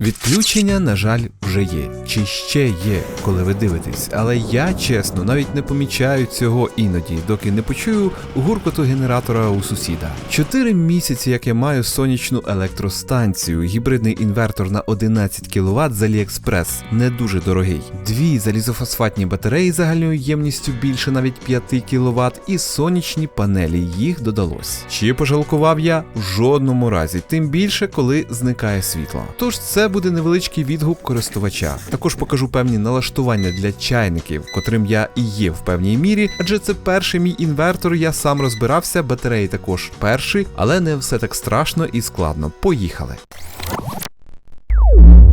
Відключення, на жаль, вже є, чи ще є, коли ви дивитесь. Але я чесно навіть не помічаю цього іноді, доки не почую гуркоту генератора у сусіда. Чотири місяці, як я маю сонячну електростанцію, гібридний інвертор на 11 кВт з AliExpress, не дуже дорогий. Дві залізофосфатні батареї загальною ємністю більше навіть 5 кВт і сонячні панелі. Їх додалось. Чи пожалкував я в жодному разі, тим більше, коли зникає світло. Тож це буде невеличкий відгук користувача. Також покажу певні налаштування для чайників, котрим я і є в певній мірі, адже це перший мій інвертор. Я сам розбирався, батареї також перший, але не все так страшно і складно. Поїхали.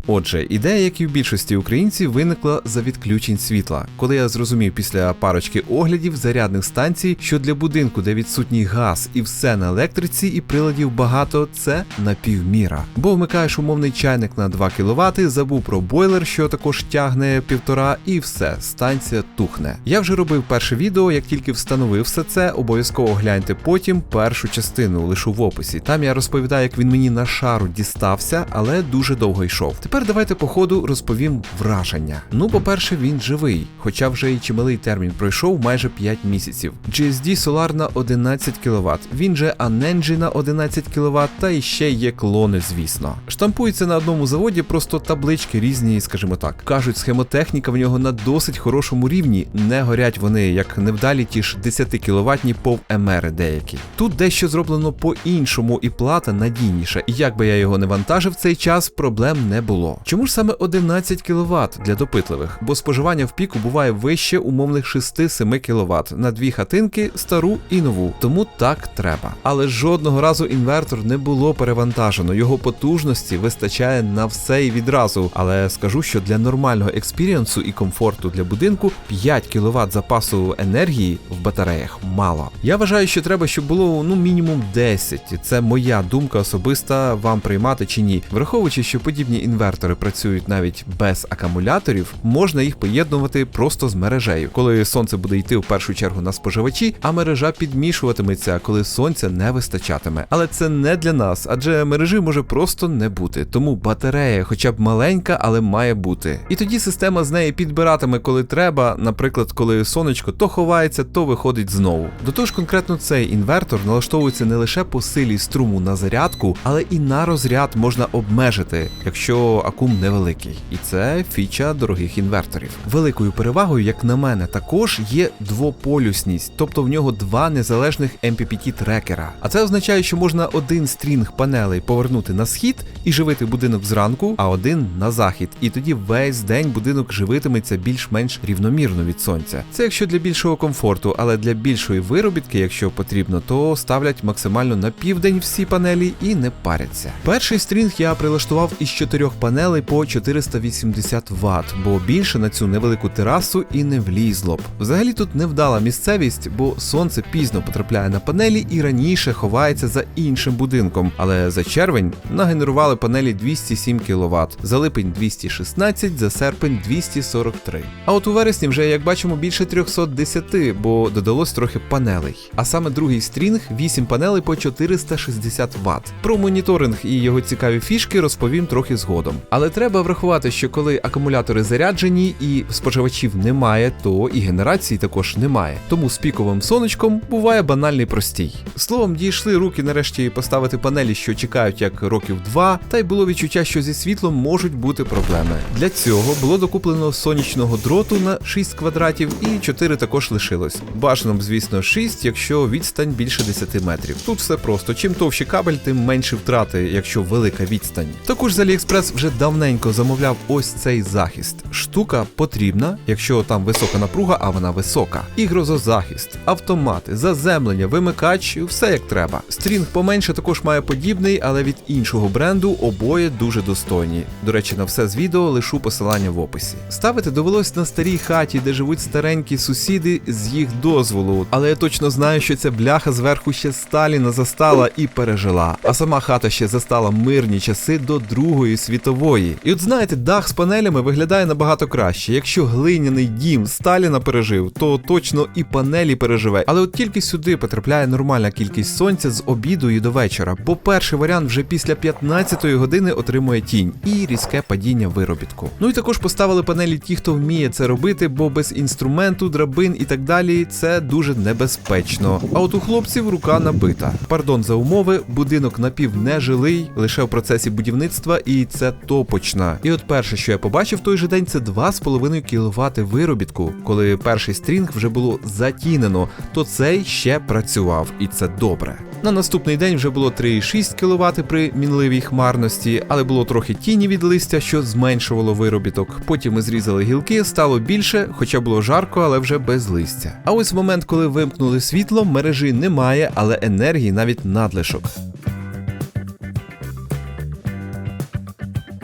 Отже, ідея, як і в більшості українців, виникла за відключень світла, коли я зрозумів після парочки оглядів зарядних станцій, що для будинку, де відсутній газ і все на електриці, і приладів багато, це напівміра. Бо вмикаєш умовний чайник на 2 кВт, забув про бойлер, що також тягне півтора, і все, станція тухне. Я вже робив перше відео, як тільки встановив все це, обов'язково гляньте потім першу частину, лишу в описі. Там я розповідаю, як він мені на шару дістався, але дуже довго йшов. Тепер давайте по ходу розповім враження. Ну, по-перше, він живий, хоча вже і чималий термін пройшов майже 5 місяців. GSD Solar на 11 кВт, він же Anenji на 11 кВт, та і ще є клони, звісно. Штампується на одному заводі, просто таблички різні, скажімо так. Кажуть, схемотехніка в нього на досить хорошому рівні, не горять вони, як невдалі ті ж 10 кВт пов МР деякі. Тут дещо зроблено по-іншому, і плата надійніша, і як би я його не вантажив цей час, проблем не було. Чому ж саме 11 кВт для допитливих? Бо споживання в піку буває вище умовних 6-7 кВт на дві хатинки, стару і нову. Тому так треба. Але жодного разу інвертор не було перевантажено. Його потужності вистачає на все і відразу. Але скажу, що для нормального експірієнсу і комфорту для будинку 5 кВт запасу енергії в батареях мало. Я вважаю, що треба, щоб було ну мінімум 10. Це моя думка особиста вам приймати чи ні. Враховуючи, що подібні інвертори працюють навіть без акумуляторів, можна їх поєднувати просто з мережею, коли сонце буде йти в першу чергу на споживачі, а мережа підмішуватиметься, коли сонця не вистачатиме. Але це не для нас, адже мережі може просто не бути. Тому батарея, хоча б маленька, але має бути. І тоді система з неї підбиратиме, коли треба, наприклад, коли сонечко то ховається, то виходить знову. До того ж, конкретно цей інвертор налаштовується не лише по силі струму на зарядку, але і на розряд можна обмежити, якщо акум невеликий. І це фіча дорогих інверторів. Великою перевагою, як на мене, також є двополюсність, тобто в нього два незалежних MPPT трекера. А це означає, що можна один стрінг панелей повернути на схід і живити будинок зранку, а один на захід. І тоді весь день будинок живитиметься більш-менш рівномірно від сонця. Це якщо для більшого комфорту, але для більшої виробітки, якщо потрібно, то ставлять максимально на південь всі панелі і не паряться. Перший стрінг я прилаштував із чотирьох панелей по 480 Вт, бо більше на цю невелику терасу і не влізло б. Взагалі тут невдала місцевість, бо сонце пізно потрапляє на панелі і раніше ховається за іншим будинком. Але за червень нагенерували панелі 207 кВт, за липень 216, за серпень 243. А от у вересні вже, як бачимо, більше 310, бо додалось трохи панелей. А саме другий стрінг 8 панелей по 460 Вт. Про моніторинг і його цікаві фішки розповім трохи згодом. Але треба врахувати, що коли акумулятори заряджені і споживачів немає, то і генерації також немає. Тому з піковим сонечком буває банальний простій. Словом, дійшли руки нарешті поставити панелі, що чекають як років два, та й було відчуття, що зі світлом можуть бути проблеми. Для цього було докуплено сонячного дроту на 6 квадратів, і 4 також лишилось. Бажано звісно, 6, якщо відстань більше 10 метрів. Тут все просто. Чим товщий кабель, тим менші втрати, якщо велика відстань. Також з AliExpress вже давненько замовляв ось цей захист. Штука потрібна, якщо там висока напруга, а вона висока. І грозозахист, автомати, заземлення, вимикач, все як треба. Стрінг поменше також має подібний, але від іншого бренду обоє дуже достойні. До речі, на все з відео лишу посилання в описі. Ставити довелось на старій хаті, де живуть старенькі сусіди з їх дозволу, але я точно знаю, що ця бляха зверху ще Сталіна застала і пережила. А сама хата ще застала мирні часи до Другої світової. Світової. І от знаєте, дах з панелями виглядає набагато краще. Якщо глиняний дім Сталіна пережив, то точно і панелі переживе. Але от тільки сюди потрапляє нормальна кількість сонця з обіду і до вечора, бо перший варіант вже після 15-ї години отримує тінь і різке падіння виробітку. Ну і також поставили панелі ті, хто вміє це робити, бо без інструменту, драбин і так далі це дуже небезпечно. А от у хлопців рука набита. Пардон за умови, будинок напівнежилий, лише в процесі будівництва, і це топочна. І от перше, що я побачив той же день, це 2,5 кВт виробітку. Коли перший стрінг вже було затінено, то цей ще працював, і це добре. На наступний день вже було 3,6 кВт при мінливій хмарності, але було трохи тіні від листя, що зменшувало виробіток. Потім ми зрізали гілки, стало більше, хоча було жарко, але вже без листя. А ось момент, коли вимкнули світло, мережі немає, але енергії навіть надлишок.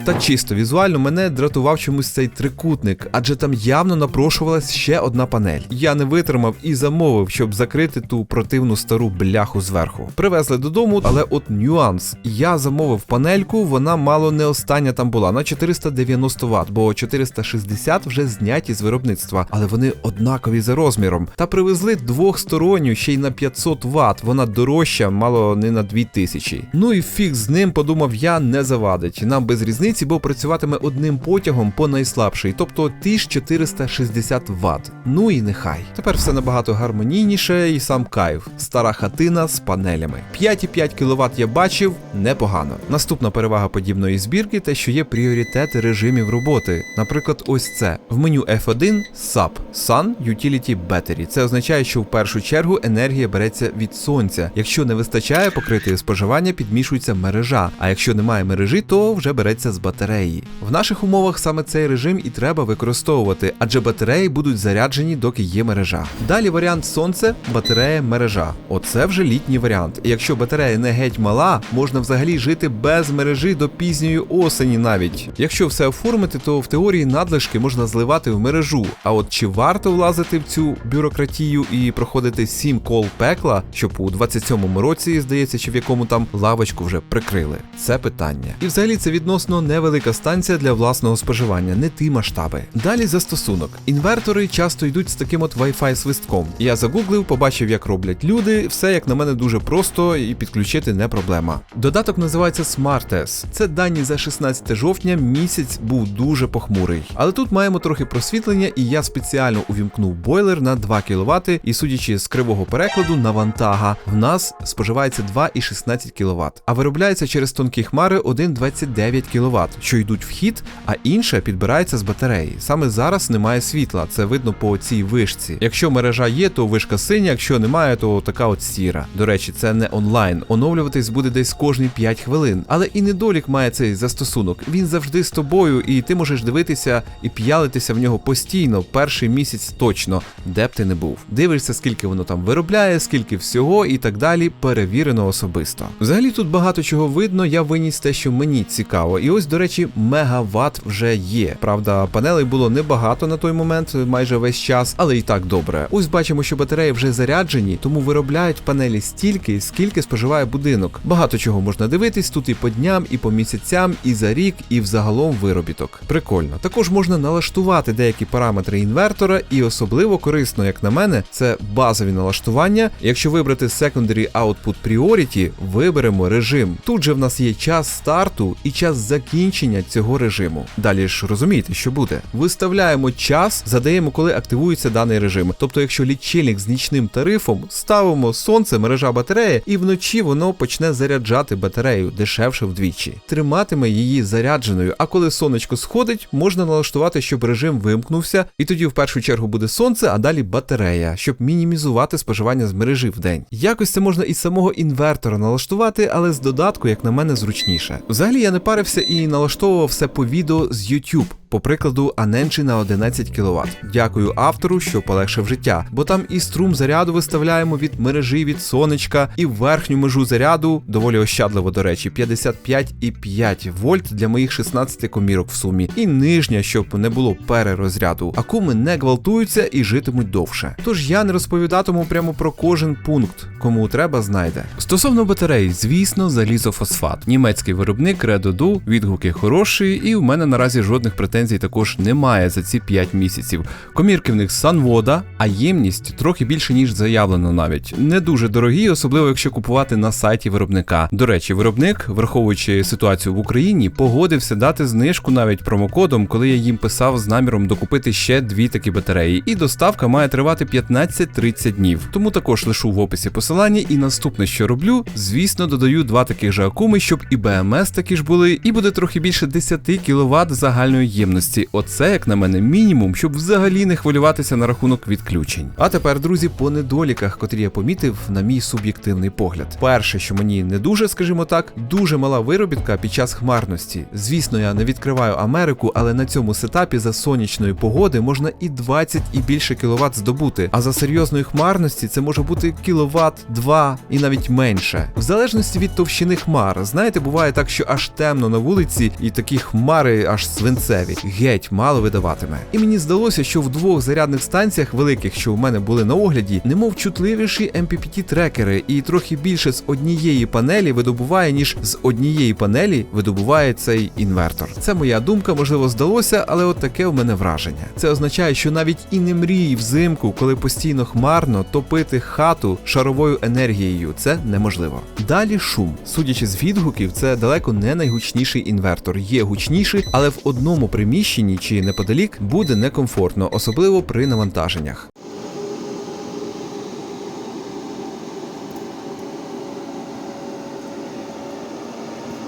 Та чисто візуально мене дратував чомусь цей трикутник, адже там явно напрошувалась ще одна панель. Я не витримав і замовив, щоб закрити ту противну стару бляху зверху. Привезли додому, але от нюанс. Я замовив панельку, вона мало не остання там була на 490 Вт, бо 460 вже зняті з виробництва, але вони однакові за розміром. Та привезли двохсторонню ще й на 500 Вт. Вона дорожча, мало не на 2000. Ну і фіг з ним, подумав я, не завадить. Нам без різниці бо працюватиме одним потягом по найслабший, тобто 1460 Вт. Ну і нехай. Тепер все набагато гармонійніше і сам кайф. Стара хатина з панелями. 5,5 кВт я бачив непогано. Наступна перевага подібної збірки те, що є пріоритети режимів роботи. Наприклад, ось це. В меню F1 SAP Sun Utility Battery. Це означає, що в першу чергу енергія береться від сонця. Якщо не вистачає покрити споживання, підмішується мережа. А якщо немає мережі, то вже береться з батареї. В наших умовах саме цей режим і треба використовувати, адже батареї будуть заряджені, доки є мережа. Далі варіант сонце, батарея, мережа. Оце вже літній варіант. І якщо батарея не геть мала, можна взагалі жити без мережі до пізньої осені навіть. Якщо все оформити, то в теорії надлишки можна зливати в мережу. А от чи варто влазити в цю бюрократію і проходити сім кол пекла, щоб у 27-му році, здається, чи в якому там лавочку вже прикрили? Це питання. І взагалі це відносно невелика станція для власного споживання, не ті масштаби. Далі застосунок. Інвертори часто йдуть з таким от Wi-Fi свистком. Я загуглив, побачив, як роблять люди. Все як на мене дуже просто і підключити не проблема. Додаток називається SmartS. Це дані за 16 жовтня. Місяць був дуже похмурий. Але тут маємо трохи просвітлення, і я спеціально увімкнув бойлер на 2 кВт, і судячи з кривого перекладу на вантага, в нас споживається 2,16 кВт, а виробляється через тонкі хмари 1,29 кВт, що йдуть в хід, а інше підбирається з батареї. Саме зараз немає світла, це видно по цій вишці. Якщо мережа є, то вишка синя, якщо немає, то така от сіра. До речі, це не онлайн. Оновлюватись буде десь кожні 5 хвилин. Але і недолік має цей застосунок. Він завжди з тобою, і ти можеш дивитися і п'ялитися в нього постійно, перший місяць точно, де б ти не був. Дивишся, скільки воно там виробляє, скільки всього і так далі. Перевірено особисто. Взагалі тут багато чого видно. Я виніс те, що мені цікаво. І ось, до речі, мегаватт вже є. Правда, панелей було небагато на той момент, майже весь час, але і так добре. Ось бачимо, що батареї вже заряджені, тому виробляють панелі стільки, скільки споживає будинок. Багато чого можна дивитись тут і по дням, і по місяцям, і за рік, і взагалом виробіток. Прикольно. Також можна налаштувати деякі параметри інвертора, і особливо корисно, як на мене, це базові налаштування. Якщо вибрати Secondary Output Priority, виберемо режим. Тут же в нас є час старту і час закінчення цього режиму. Далі ж розумієте, що буде. Виставляємо час, задаємо, коли активується даний режим. Тобто, якщо лічильник з нічним тарифом, ставимо сонце, мережа батареї, і вночі воно почне заряджати батарею дешевше вдвічі. Триматиме її зарядженою. А коли сонечко сходить, можна налаштувати, щоб режим вимкнувся, і тоді в першу чергу буде сонце, а далі батарея, щоб мінімізувати споживання з мережі в день. Якось це можна із самого інвертора налаштувати, але з додатку, як на мене, зручніше. Взагалі я не парився і налаштовував все по відео з YouTube. По прикладу Аненчі на 11 кВт. Дякую автору, що полегшив життя, бо там і струм заряду виставляємо від мережі від сонечка, і верхню межу заряду доволі ощадливо, до речі, 55,5 вольт для моїх 16 комірок в сумі, і нижня, щоб не було перерозряду. Акуми не гвалтуються і житимуть довше. Тож я не розповідатиму прямо про кожен пункт, кому треба, знайде. Стосовно батарей, звісно, залізофосфат. Німецький виробник Redodu, відгуки хороші, і в мене наразі жодних претензій також немає за ці 5 місяців. Комірки в них санвода, а ємність трохи більше, ніж заявлено навіть. Не дуже дорогі, особливо якщо купувати на сайті виробника. До речі, виробник, враховуючи ситуацію в Україні, погодився дати знижку навіть промокодом, коли я їм писав з наміром докупити ще дві такі батареї. І доставка має тривати 15-30 днів. Тому також лишу в описі посилання. І наступне, що роблю, звісно, додаю два таких же акуми, щоб і БМС такі ж були, і буде трохи більше 10 кВт загальної ємності. Оце, як на мене, мінімум, щоб взагалі не хвилюватися на рахунок відключень. А тепер, друзі, по недоліках, котрі я помітив, на мій суб'єктивний погляд. Перше, що мені не дуже, скажімо так, дуже мала виробітка під час хмарності. Звісно, я не відкриваю Америку, але на цьому сетапі за сонячної погоди можна і 20 і більше кВт здобути. А за серйозної хмарності це може бути кіловат, 2 і навіть менше. В залежності від товщини хмар, знаєте, буває так, що аж темно на вулиці, і такі хмари аж свинцеві, геть мало видаватиме. І мені здалося, що в двох зарядних станціях великих, що в мене були на огляді, немов чутливіші MPPT трекери, і трохи більше з однієї панелі видобуває, ніж з однієї панелі видобуває цей інвертор. Це моя думка, можливо, здалося, але от таке в мене враження. Це означає, що навіть і не мрії взимку, коли постійно хмарно, топити хату шаровою енергією це неможливо. Далі шум. Судячи з відгуків, це далеко не найгучніший інвертор. Є гучніший, але в одному приміщенні чи неподалік буде некомфортно, особливо при навантаженнях.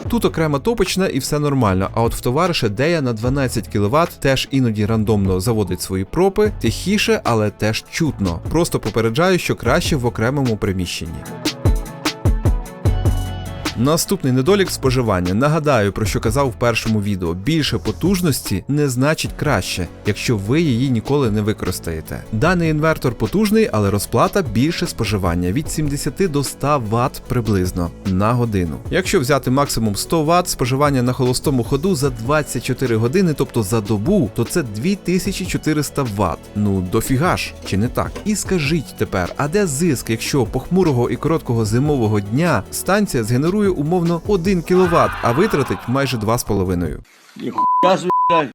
Тут окрема топочна і все нормально. А от в товариша Дея на 12 кВт теж іноді рандомно заводить свої пропи, тихіше, але теж чутно. Просто попереджаю, що краще в окремому приміщенні. Наступний недолік споживання. Нагадаю, про що казав в першому відео: більше потужності не значить краще, якщо ви її ніколи не використаєте. Даний інвертор потужний, але розплата більше споживання від 70 до 100 Вт приблизно на годину. Якщо взяти максимум 100 Вт, споживання на холостому ходу за 24 години, тобто за добу, то це 2400 Вт. Ну дофіга ж, чи не так? І скажіть тепер, а де зиск, якщо похмурого і короткого зимового дня станція згенерує умовно 1 кВт, а витратить майже 2,5?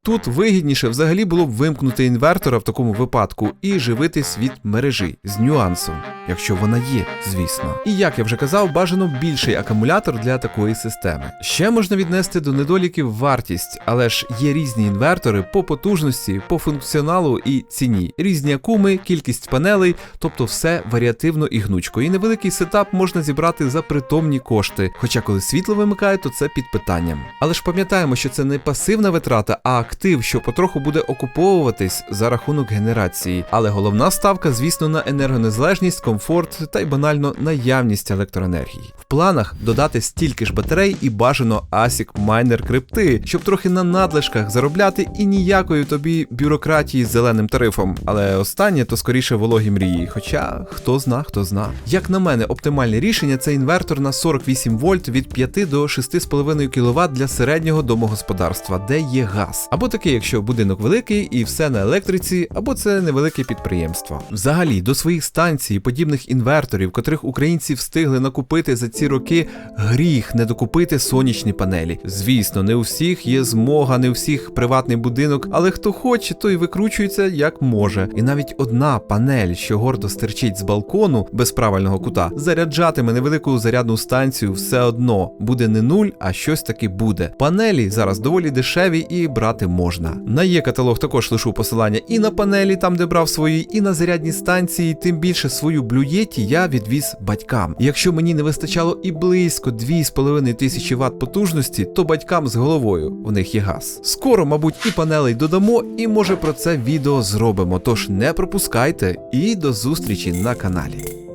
Тут вигідніше взагалі було б вимкнути інвертора в такому випадку і живитись від мережі з нюансом, якщо вона є, звісно. І як я вже казав, бажано більший акумулятор для такої системи. Ще можна віднести до недоліків вартість, але ж є різні інвертори по потужності, по функціоналу і ціні, різні акуми, кількість панелей, тобто все варіативно і гнучко. І невеликий сетап можна зібрати за притомні кошти. Хоча коли світло вимикає, то це під питанням. Але ж пам'ятаємо, що це не пасивна витрата, а актив, що потроху буде окуповуватись за рахунок генерації. Але головна ставка, звісно, на енергонезалежність, комфорт та й банально наявність електроенергії. В планах додати стільки ж батарей і бажано ASIC майнер крипти, щоб трохи на надлишках заробляти і ніякої тобі бюрократії з зеленим тарифом. Але останнє то скоріше вологі мрії. Хоча хто зна, хто зна. Як на мене, оптимальне рішення це інвертор на 48 вольт від 5 до 6,5 кВт для середнього домогосподарства, де є газ. Або таке, якщо будинок великий і все на електриці, або це невелике підприємство. Взагалі, до своїх станцій і подібних інверторів, котрих українці встигли накупити за ці роки, гріх не докупити сонячні панелі. Звісно, не у всіх є змога, не у всіх приватний будинок, але хто хоче, той викручується як може. І навіть одна панель, що гордо стирчить з балкону без правильного кута, заряджатиме невелику зарядну станцію все одно. Буде не нуль, а щось таки буде. Панелі зараз доволі дешеві і брати можна. На є каталог також лишу посилання і на панелі, там де брав свої, і на зарядні станції. Тим більше свою блюєті я відвіз батькам. Якщо мені не вистачало і близько 2,5 тисячі Вт потужності, то батькам з головою в них є газ. Скоро, мабуть, і панелей додамо, і може про це відео зробимо. Тож не пропускайте і до зустрічі на каналі.